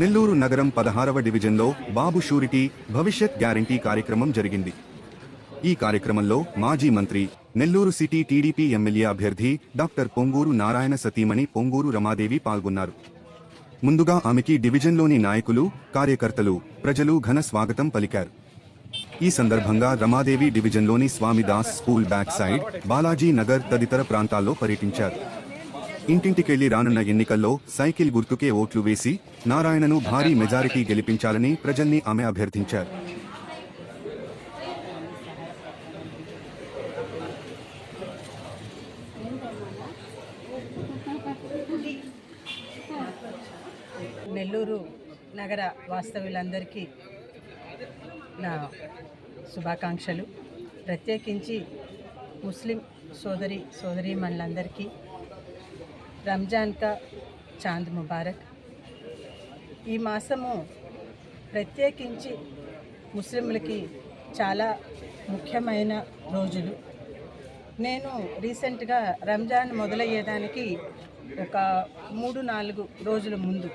నెల్లూరు నగరం పదహారవ డివిజన్లో బాబు షూరిటీ భవిష్యత్ గ్యారంటీ కార్యక్రమం జరిగింది. ఈ కార్యక్రమంలో మాజీ మంత్రి నెల్లూరు సిటీ టీడీపీ ఎమ్మెల్యే అభ్యర్థి డాక్టర్ పొంగూరు నారాయణ సతీమణి పొంగూరు రమాదేవి పాల్గొన్నారు. ముందుగా ఆమెకి డివిజన్లోని నాయకులు కార్యకర్తలు ప్రజలు ఘన స్వాగతం పలికారు. ఈ సందర్భంగా రమాదేవి డివిజన్లోని Swamidas school back side Balaji Nagar తదితర ప్రాంతాల్లో పర్యటించారు. ఇంటింటికెళ్ళి రానున్న ఎన్నికల్లో సైకిల్ గుర్తుకే ఓట్లు వేసి నారాయణను భారీ మెజారిటీ గెలిపించాలని ప్రజల్ని ఆమె అభ్యర్థించారు. నెల్లూరు నగర వాస్తవ్యులందరికీ నా శుభాకాంక్షలు. ప్రత్యేకించి ముస్లిం సోదరి సోదరీమణులందరికీ రంజాన్ కా చాంద్ ముబారక్. ఈ మాసము ప్రత్యేకించి ముస్లింలకి చాలా ముఖ్యమైన రోజులు. నేను రీసెంట్గా రంజాన్ మొదలయ్యేదానికి ఒక మూడు నాలుగు రోజుల ముందు.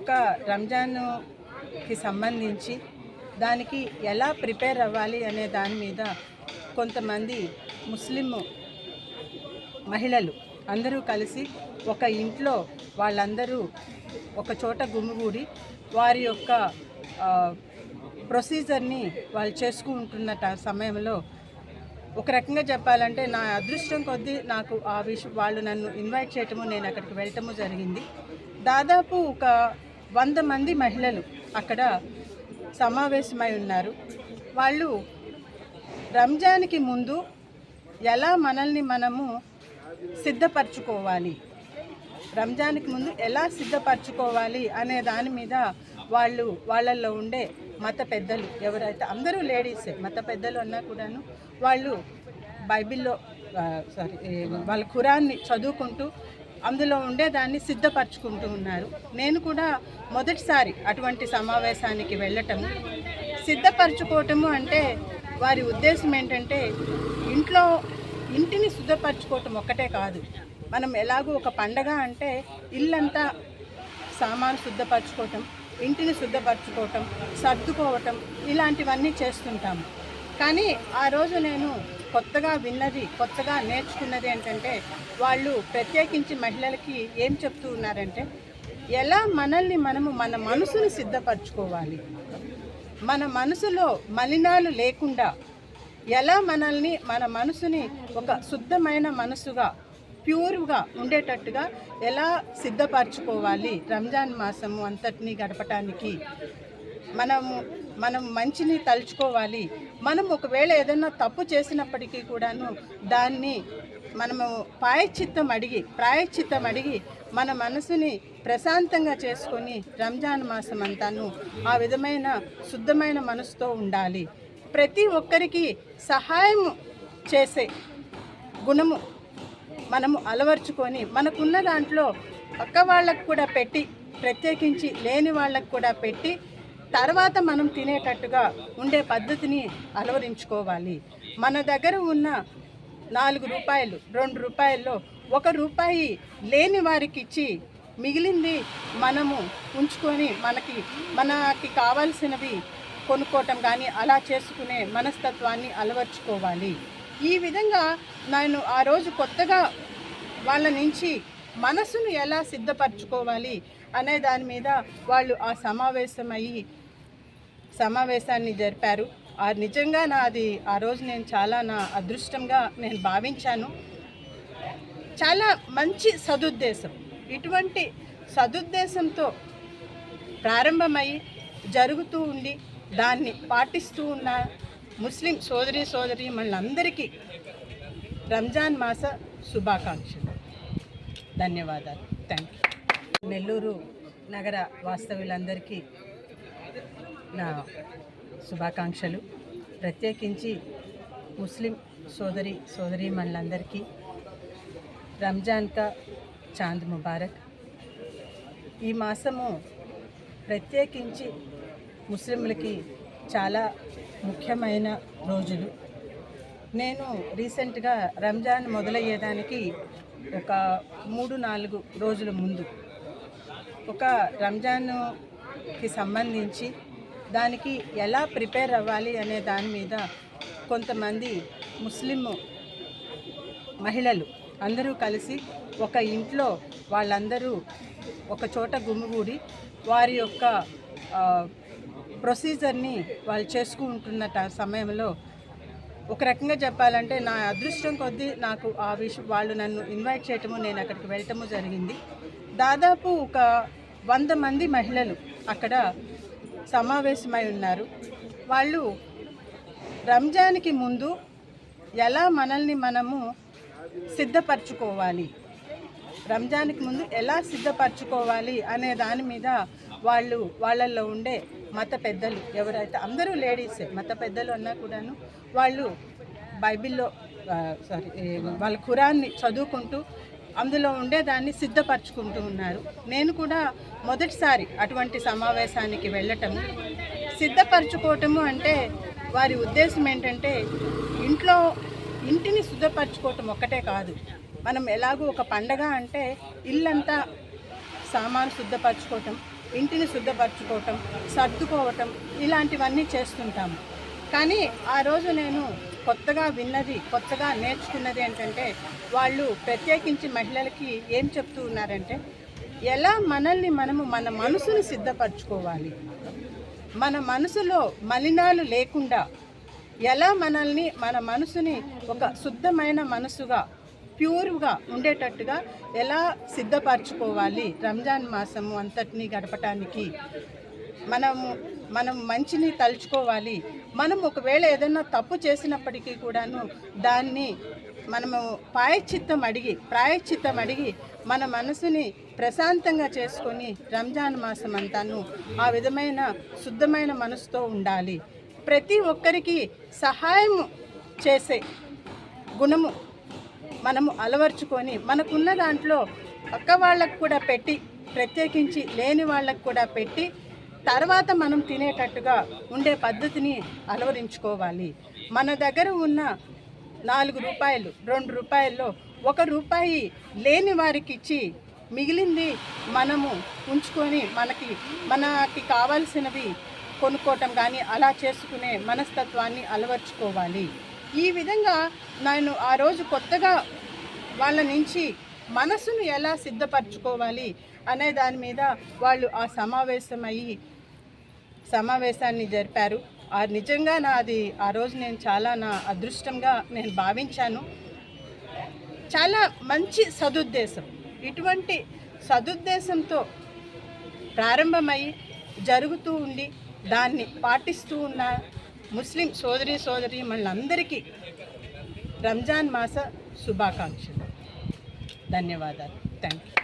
ఒక రంజాన్కి సంబంధించి దానికి ఎలా ప్రిపేర్ అవ్వాలి అనే దాని మీద కొంతమంది ముస్లిం మహిళలు అందరూ కలిసి ఒక ఇంట్లో వాళ్ళందరూ ఒక చోట గుమిగూడి వారి యొక్క ప్రొసీజర్ని వాళ్ళు చేసుకుంటున్న ట- సమయంలో ఒక రకంగా చెప్పాలంటే నా అదృష్టం కొద్దీ నాకు ఆ విషయం వాళ్ళు నన్ను ఇన్వైట్ చేయటము నేను అక్కడికి వెళ్ళటము జరిగింది. దాదాపు ఒక వంద మంది మహిళలు అక్కడ సమావేశమై ఉన్నారు. వాళ్ళు రంజాన్కి ముందు ఎలా మనల్ని మనము సిద్ధపరచుకోవాలి. రంజాన్కి ముందు ఎలా సిద్ధపరచుకోవాలి అనే దాని మీద వాళ్ళు వాళ్ళల్లో ఉండే మత పెద్దలు ఎవరైతే అందరూ లేడీసే మత పెద్దలు అన్నా కూడాను వాళ్ళు బైబిల్లో సారీ వాళ్ళ ఖురాన్ని చదువుకుంటూ అందులో ఉండేదాన్ని సిద్ధపరచుకుంటూ ఉన్నారు. నేను కూడా మొదటిసారి అటువంటి సమావేశానికి వెళ్ళటము సిద్ధపరచుకోవటము అంటే వారి ఉద్దేశం ఏంటంటే ఇంట్లో ఇంటిని శుద్ధపరచుకోవటం ఒక్కటే కాదు. మనం ఎలాగో ఒక పండగ అంటే ఇల్లంతా సామాను శుద్ధపరచుకోవటం ఇంటిని శుద్ధపరచుకోవటం సర్దుకోవటం ఇలాంటివన్నీ చేస్తుంటాము. కానీ ఆ రోజు నేను కొత్తగా విన్నది కొత్తగా నేర్చుకున్నది ఏంటంటే వాళ్ళు ప్రత్యేకించి మహిళలకి ఏం చెప్తూ ఉన్నారంటే ఎలా మనల్ని మనము మన మనసును సిద్ధపరచుకోవాలి. మన మనసులో మలినాలు లేకుండా ఎలా మనల్ని మన మనసుని ఒక శుద్ధమైన మనసుగా ప్యూర్గా ఉండేటట్టుగా ఎలా సిద్ధపరచుకోవాలి రంజాన్ మాసము అంతటినీ గడపటానికి? మనము మనం మంచిని తలుచుకోవాలి. మనం ఒకవేళ ఏదైనా తప్పు చేసినప్పటికీ కూడాను దాన్ని మనము ప్రాయశ్చిత్తం అడిగి ప్రాయశ్చిత్తం అడిగి మన మనసుని ప్రశాంతంగా చేసుకొని రంజాన్ మాసం అంతాను ఆ విధమైన శుద్ధమైన మనసుతో ఉండాలి. ప్రతి ఒక్కరికి సహాయం చేసే గుణము మనము అలవర్చుకొని మనకున్న దాంట్లో పక్క వాళ్ళకు కూడా పెట్టి ప్రత్యేకించి లేని వాళ్ళకు కూడా పెట్టి తర్వాత మనం తినేటట్టుగా ఉండే పద్ధతిని అలవరించుకోవాలి. మన దగ్గర ఉన్న నాలుగు రూపాయలు రెండు రూపాయల్లో ఒక రూపాయి లేని వారికి ఇచ్చి మిగిలింది మనము ఉంచుకొని మనకి మనకి కావాల్సినవి కొనుక్కోవటం కానీ అలా చేసుకునే మనస్తత్వాన్ని అలవర్చుకోవాలి. ఈ విధంగా నేను ఆ రోజు కొత్తగా వాళ్ళ నుంచి మనసును ఎలా సిద్ధపరచుకోవాలి అనే దాని మీద వాళ్ళు ఆ సమావేశమయ్యి సమావేశాన్ని జరిపారు. ఆ నిజంగా నాది ఆ రోజు నేను చాలా నా అదృష్టంగా నేను భావించాను. చాలా మంచి సదుద్దేశం. ఇటువంటి సదుద్దేశంతో ప్రారంభమై జరుగుతూ ఉండి దాన్ని పాటిస్తూ ఉన్న ముస్లిం సోదరి సోదరి మనందరికీ రంజాన్ మాస శుభాకాంక్షలు. ధన్యవాదాలు. థ్యాంక్ యూ నెల్లూరు నగర వాస్తవ్యులందరికీ నా శుభాకాంక్షలు. ప్రత్యేకించి ముస్లిం సోదరి సోదరీమణులందరికీ రంజాన్ కా చాంద్ ముబారక్. ఈ మాసము ప్రత్యేకించి ముస్లింలకి చాలా ముఖ్యమైన రోజులు. నేను రీసెంట్గా రంజాన్ మొదలయ్యేదానికి ఒక మూడు నాలుగు రోజుల ముందు ఒక రంజాన్కి సంబంధించి దానికి ఎలా ప్రిపేర్ అవ్వాలి అనే దాని మీద కొంతమంది ముస్లిం మహిళలు అందరూ కలిసి ఒక ఇంట్లో వాళ్ళందరూ ఒక చోట గుమిగూడి వారి యొక్క ప్రొసీజర్ని వాళ్ళు చేసుకుంటున్న సమయంలో ఒక రకంగా చెప్పాలంటే నా అదృష్టం కొద్దీ నాకు ఆ విషయం వాళ్ళు నన్ను ఇన్వైట్ చేయటము నేను అక్కడికి వెళ్ళటము జరిగింది. దాదాపు ఒక వంద మంది మహిళలు అక్కడ సమావేశమై ఉన్నారు. వాళ్ళు రంజాన్కి ముందు ఎలా మనల్ని మనము సిద్ధపరచుకోవాలి? రంజాన్కి ముందు ఎలా సిద్ధపరచుకోవాలి అనే దాని మీద వాళ్ళు వాళ్ళల్లో ఉండే మత పెద్దలు ఎవరైతే అందరూ లేడీసే మత పెద్దలు అన్నా కూడాను వాళ్ళు బైబిల్లో సారీ వాళ్ళ ఖురాన్ని చదువుకుంటూ అందులో ఉండేదాన్ని సిద్ధపరచుకుంటూ ఉన్నారు. నేను కూడా మొదటిసారి అటువంటి సమావేశానికి వెళ్ళటము సిద్ధపరచుకోవటము అంటే వారి ఉద్దేశం ఏంటంటే ఇంట్లో ఇంటిని శుద్ధపరచుకోవటం ఒక్కటే కాదు. మనం ఎలాగో ఒక పండగ అంటే ఇల్లంతా సామాను శుద్ధపరచుకోవటం ఇంటిని శుద్ధపరచుకోవటం సర్దుకోవటం ఇలాంటివన్నీ చేస్తుంటాము కానీ ఆ రోజు నేను కొత్తగా విన్నది కొత్తగా నేర్చుకున్నది ఏంటంటే వాళ్ళు ప్రత్యేకించి మహిళలకి ఏం చెప్తూ ఉన్నారంటే ఎలా మనల్ని మనము మన మనసును సిద్ధపరచుకోవాలి? మన మనసులో మలినాలు లేకుండా ఎలా మనల్ని మన మనసుని ఒక శుద్ధమైన మనసుగా ప్యూర్గా ఉండేటట్టుగా ఎలా సిద్ధపరచుకోవాలి రంజాన్ మాసము అంతటినీ గడపటానికి? మనము మనం మంచిని తలుచుకోవాలి. మనం ఒకవేళ ఏదైనా తప్పు చేసినప్పటికీ కూడాను దాన్ని మనము ప్రాయశ్చిత్తం అడిగి ప్రాయశ్చిత్తం అడిగి మన మనసుని ప్రశాంతంగా చేసుకొని రంజాన్ మాసం అంతాను ఆ విధమైన శుద్ధమైన మనసుతో ఉండాలి. ప్రతి ఒక్కరికి సహాయం చేసే గుణము మనము అలవర్చుకొని మనకున్న దాంట్లో పక్క వాళ్ళకు కూడా పెట్టి ప్రత్యేకించి లేని వాళ్ళకు కూడా పెట్టి తర్వాత మనం తినేటట్టుగా ఉండే పద్ధతిని అలవరించుకోవాలి. మన దగ్గర ఉన్న నాలుగు రూపాయలు రెండు రూపాయల్లో ఒక రూపాయి లేని వారికి ఇచ్చి మిగిలింది మనము ఉంచుకొని మనకి మనకి కావాల్సినవి కొనుక్కోవటం కానీ అలా చేసుకునే మనస్తత్వాన్ని అలవర్చుకోవాలి. ఈ విధంగా నేను ఆ రోజు కొత్తగా వాళ్ళ నుంచి మనసును ఎలా సిద్ధపరచుకోవాలి అనే దాని మీద వాళ్ళు ఆ సమావేశమయ్యి సమావేశాన్ని జరిపారు. ఆ నిజంగా నా అది ఆ రోజు నేను చాలా నా అదృష్టంగా నేను భావించాను. చాలా మంచి సదుద్దేశం. ఇటువంటి సదుద్దేశంతో ప్రారంభమై జరుగుతూ ఉండి దాన్ని పాటిస్తూ ఉన్న ముస్లిం సోదరి సోదరి మనందరికీ రంజాన్ మాస శుభాకాంక్షలు. ధన్యవాదాలు. Thank you